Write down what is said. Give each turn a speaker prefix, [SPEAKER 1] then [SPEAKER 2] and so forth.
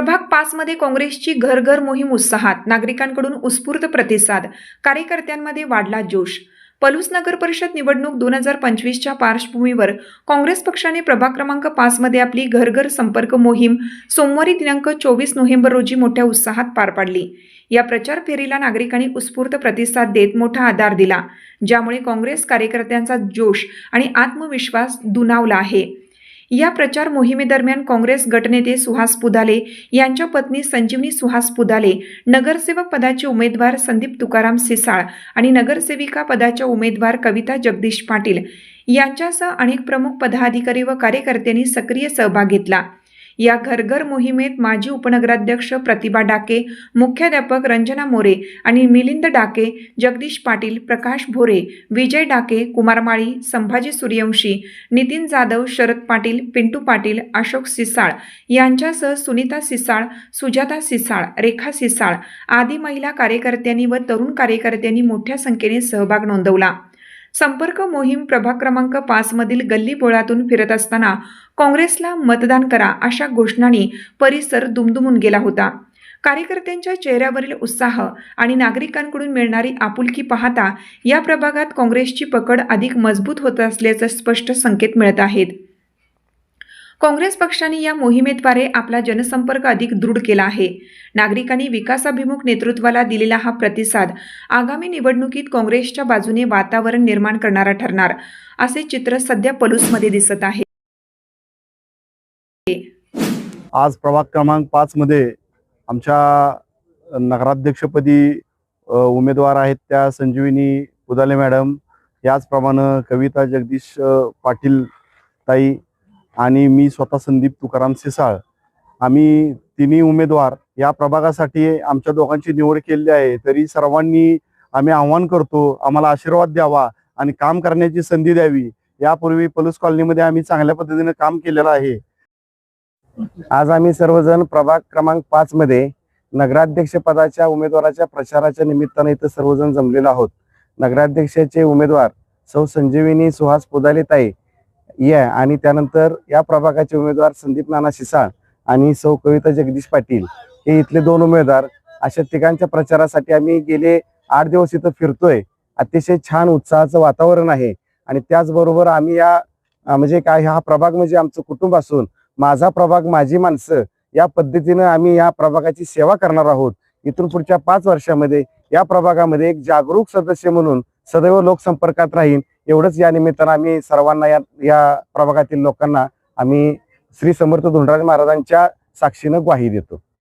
[SPEAKER 1] प्रभाग पाचमध्ये काँग्रेसची घर घर मोहीम उत्साहात. नागरिकांकडून उत्स्फूर्त प्रतिसाद. कार्यकर्त्यांमध्ये वाढला जोश. पलूस नगर परिषद निवडणूक दोन हजार पंचवीसच्या पार्श्वभूमीवर काँग्रेस पक्षाने प्रभाग क्रमांक पाचमध्ये आपली घर घर संपर्क मोहीम सोमवारी दिनांक चोवीस नोव्हेंबर रोजी मोठ्या उत्साहात पार पाडली. या प्रचार फेरीला नागरिकांनी उत्स्फूर्त प्रतिसाद देत मोठा आधार दिला ज्यामुळे काँग्रेस कार्यकर्त्यांचा जोश आणि आत्मविश्वास दुनावला आहे. या प्रचार मोहिमेदरम्यान काँग्रेस गटनेते सुहास पुदाले यांच्या पत्नी संजीवनी सुहास पुदाले नगरसेवक पदाचे उमेदवार संदीप तुकाराम सिसाळ आणि नगरसेविका पदाच्या उमेदवार कविता जगदीश पाटील यांच्यासह अनेक प्रमुख पदाधिकारी व कार्यकर्त्यांनी सक्रिय सहभाग घेतला. या घरघर मोहिमेत माजी उपनगराध्यक्ष प्रतिभा डाके मुख्याध्यापक रंजना मोरे आणि मिलिंद डाके जगदीश पाटील प्रकाश भोरे विजय डाके कुमार माळी संभाजी सूर्यवंशी नितीन जाधव शरद पाटील पिंटू पाटील अशोक सिसाळ यांच्यासह सुनीता सिसाळ सुजाता सिसाळ रेखा सिसाळ आदी महिला कार्यकर्त्यांनी व तरुण कार्यकर्त्यांनी मोठ्या संख्येने सहभाग नोंदवला. संपर्क मोहीम प्रभाग क्रमांक पाचमधील गल्ली बोळातून फिरत असताना काँग्रेसला मतदान करा अशा घोषणांनी परिसर दुमदुमून गेला होता. कार्यकर्त्यांच्या चेहऱ्यावरील उत्साह आणि नागरिकांकडून मिळणारी आपुलकी पाहता या प्रभागात काँग्रेसची पकड अधिक मजबूत होत असल्याचे स्पष्ट संकेत मिळत आहेत. काँग्रेस पक्षाने या मोहिमेद्वारे आपला जनसंपर्क अधिक दृढ केला आहे. नागरिकांनी विकासाभिमुख नेतृत्वाला दिलेला हा प्रतिसाद आगामी निवडणुकीत काँग्रेसच्या बाजूने वातावरण निर्माण करणारा ठरणार असे चित्र सध्या पलूसमध्ये दिसत आहे.
[SPEAKER 2] आज प्रभाग क्रमांक पाच मध्ये आमच्या नगराध्यक्षपदी उमेदवार आहेत त्या संजीवनी उदाले मॅडम. याचप्रमाणे कविता जगदीश पाटील ताई आणि मी स्वतः संदीप तुकाराम सिसाळ. आम्ही तिन्ही उमेदवार या प्रभागासाठी आमच्या दोघांची निवड केलेली आहे. तरी सर्वांनी आम्ही आव्हान करतो आम्हाला आशीर्वाद द्यावा आणि काम करण्याची संधी द्यावी. यापूर्वी पलूस कॉलनीमध्ये आम्ही चांगल्या पद्धतीने काम केलेलं आहे. आज आम्ही सर्वजण प्रभाग क्रमांक पाच मध्ये नगराध्यक्ष पदाच्या उमेदवाराच्या प्रचाराच्या निमित्ताने इथं सर्वजण जमलेलो आहोत. नगराध्यक्षाचे उमेदवार सौ संजीविनी सुहास पुदालेताई ई आहे. आणि त्यानंतर या प्रभागाचे उमेदवार संदीप नाना शिसाळ आणि सौ कविता जगदीश पाटील हे इथले दोन उमेदवार. अशा तिघांच्या प्रचारासाठी आम्ही गेले आठ दिवस इथं फिरतोय. अतिशय छान उत्साहाचं वातावरण आहे. आणि त्याचबरोबर आम्ही या म्हणजे काय हा प्रभाग म्हणजे आमचं कुटुंब असून माझा प्रभाग माझी माणसं या पद्धतीनं आम्ही या प्रभागाची सेवा करणार आहोत. इथून पुढच्या पाच वर्षामध्ये या प्रभागामध्ये एक जागरूक सदस्य म्हणून सदैव लोकसंपर्कात राहीन. एवढंच या निमित्तानं आम्ही सर्वांना या या प्रभागातील लोकांना आम्ही श्री समर्थ धोंडराज महाराजांच्या साक्षीनं ग्वाही देतो.